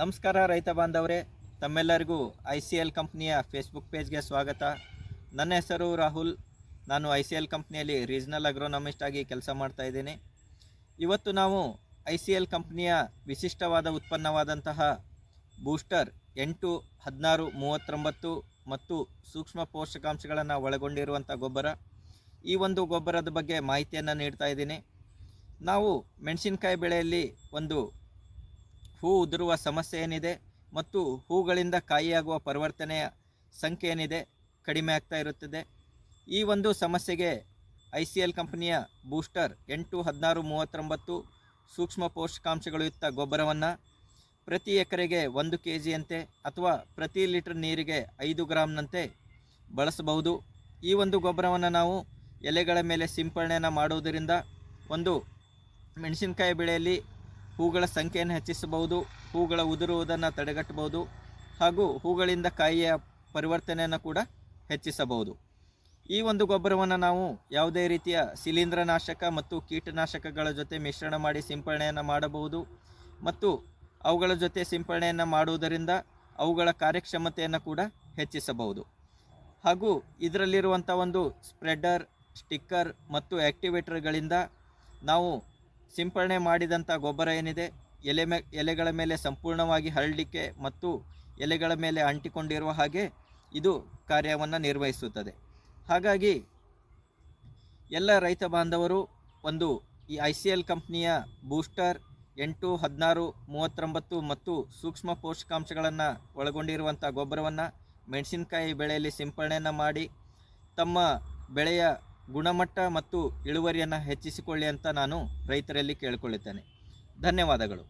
ನಮಸ್ಕಾರ ರೈತ ಬಾಂಧವರೇ, ತಮ್ಮೆಲ್ಲರಿಗೂ ಐ ಸಿ ಎಲ್ ಕಂಪ್ನಿಯ ಫೇಸ್ಬುಕ್ ಪೇಜ್ಗೆ ಸ್ವಾಗತ. ನನ್ನ ಹೆಸರು ರಾಹುಲ್. ನಾನು ಐ ಸಿ ಎಲ್ ಕಂಪ್ನಿಯಲ್ಲಿ ರೀಜ್ನಲ್ ಅಗ್ರೋನಮಿಸ್ಟ್ ಆಗಿ ಕೆಲಸ ಮಾಡ್ತಾ ಇದ್ದೀನಿ. ಇವತ್ತು ನಾವು ಐ ಸಿ ಎಲ್ ಕಂಪ್ನಿಯ ವಿಶಿಷ್ಟವಾದ ಉತ್ಪನ್ನವಾದಂತಹ ಬೂಸ್ಟರ್ ಎಂಟು, ಹದಿನಾರು, ಮೂವತ್ತೊಂಬತ್ತು ಮತ್ತು ಸೂಕ್ಷ್ಮ ಪೋಷಕಾಂಶಗಳನ್ನು ಒಳಗೊಂಡಿರುವಂಥ ಗೊಬ್ಬರ. ಈ ಒಂದು ಗೊಬ್ಬರದ ಬಗ್ಗೆ ಮಾಹಿತಿಯನ್ನು ನೀಡ್ತಾ ಇದ್ದೀನಿ. ನಾವು ಮೆಣಸಿನಕಾಯಿ ಬೆಳೆಯಲ್ಲಿ ಒಂದು ಹೂ ಉದುರುವ ಸಮಸ್ಯೆ ಏನಿದೆ ಮತ್ತು ಹೂಗಳಿಂದ ಕಾಯಿಯಾಗುವ ಪರಿವರ್ತನೆಯ ಸಂಖ್ಯೆ ಏನಿದೆ ಕಡಿಮೆ ಆಗ್ತಾ ಇರುತ್ತದೆ. ಈ ಒಂದು ಸಮಸ್ಯೆಗೆ ಐ ಸಿ ಎಲ್ ಕಂಪನಿಯ ಬೂಸ್ಟರ್ ಎಂಟು ಹದಿನಾರು ಮೂವತ್ತೊಂಬತ್ತು ಸೂಕ್ಷ್ಮ ಪೋಷಕಾಂಶಗಳುಯುಕ್ತ ಗೊಬ್ಬರವನ್ನು ಪ್ರತಿ ಎಕರೆಗೆ ಒಂದು ಕೆ ಜಿಯಂತೆ ಅಥವಾ ಪ್ರತಿ ಲೀಟರ್ ನೀರಿಗೆ ಐದು ಗ್ರಾಮ್ನಂತೆ ಬಳಸಬಹುದು. ಈ ಒಂದು ಗೊಬ್ಬರವನ್ನು ನಾವು ಎಲೆಗಳ ಮೇಲೆ ಸಿಂಪರಣೆಯನ್ನು ಮಾಡುವುದರಿಂದ ಒಂದು ಮೆಣಸಿನಕಾಯಿ ಬೆಳೆಯಲ್ಲಿ ಹೂಗಳ ಸಂಖ್ಯೆಯನ್ನು ಹೆಚ್ಚಿಸಬಹುದು, ಹೂಗಳ ಉದುರುವುದನ್ನು ತಡೆಗಟ್ಟಬಹುದು ಹಾಗೂ ಹೂಗಳಿಂದ ಕಾಯಿಯ ಪರಿವರ್ತನೆಯನ್ನು ಕೂಡ ಹೆಚ್ಚಿಸಬಹುದು. ಈ ಒಂದು ಗೊಬ್ಬರವನ್ನು ನಾವು ಯಾವುದೇ ರೀತಿಯ ಶಿಲೀಂಧ್ರನಾಶಕ ಮತ್ತು ಕೀಟನಾಶಕಗಳ ಜೊತೆ ಮಿಶ್ರಣ ಮಾಡಿ ಸಿಂಪರಣೆಯನ್ನು ಮಾಡಬಹುದು ಮತ್ತು ಅವುಗಳ ಜೊತೆ ಸಿಂಪರಣೆಯನ್ನು ಮಾಡುವುದರಿಂದ ಅವುಗಳ ಕಾರ್ಯಕ್ಷಮತೆಯನ್ನು ಕೂಡ ಹೆಚ್ಚಿಸಬಹುದು. ಹಾಗೂ ಇದರಲ್ಲಿರುವಂಥ ಒಂದು ಸ್ಪ್ರೆಡರ್, ಸ್ಟಿಕ್ಕರ್ ಮತ್ತು ಆ್ಯಕ್ಟಿವೇಟರ್ಗಳಿಂದ ನಾವು ಸಿಂಪರಣೆ ಮಾಡಿದಂಥ ಗೊಬ್ಬರ ಏನಿದೆ? ಎಲೆ ಎಲೆಗಳ ಮೇಲೆ ಸಂಪೂರ್ಣವಾಗಿ ಹರಡಲಿಕ್ಕೆ ಮತ್ತು ಎಲೆಗಳ ಮೇಲೆ ಅಂಟಿಕೊಂಡಿರುವ ಹಾಗೆ ಇದು ಕಾರ್ಯವನ್ನು ನಿರ್ವಹಿಸುತ್ತದೆ. ಹಾಗಾಗಿ ಎಲ್ಲ ರೈತ ಬಾಂಧವರು ಒಂದು ಈ ಐ ಸಿ ಎಲ್ ಕಂಪ್ನಿಯ ಬೂಸ್ಟರ್ ಎಂಟು, ಹದಿನಾರು, ಮೂವತ್ತೊಂಬತ್ತು ಮತ್ತು ಸೂಕ್ಷ್ಮ ಪೋಷಕಾಂಶಗಳನ್ನು ಒಳಗೊಂಡಿರುವಂಥ ಗೊಬ್ಬರವನ್ನು ಮೆಣಸಿನಕಾಯಿ ಬೆಳೆಯಲ್ಲಿ ಸಿಂಪರಣೆಯನ್ನು ಮಾಡಿ ತಮ್ಮ ಬೆಳೆಯ ಗುಣಮಟ್ಟ ಮತ್ತು ಇಳುವರಿಯನ್ನು ಹೆಚ್ಚಿಸಿಕೊಳ್ಳಿ ಅಂತ ನಾನು ರೈತರಲ್ಲಿ ಕೇಳಿಕೊಳ್ಳುತ್ತೇನೆ. ಧನ್ಯವಾದಗಳು.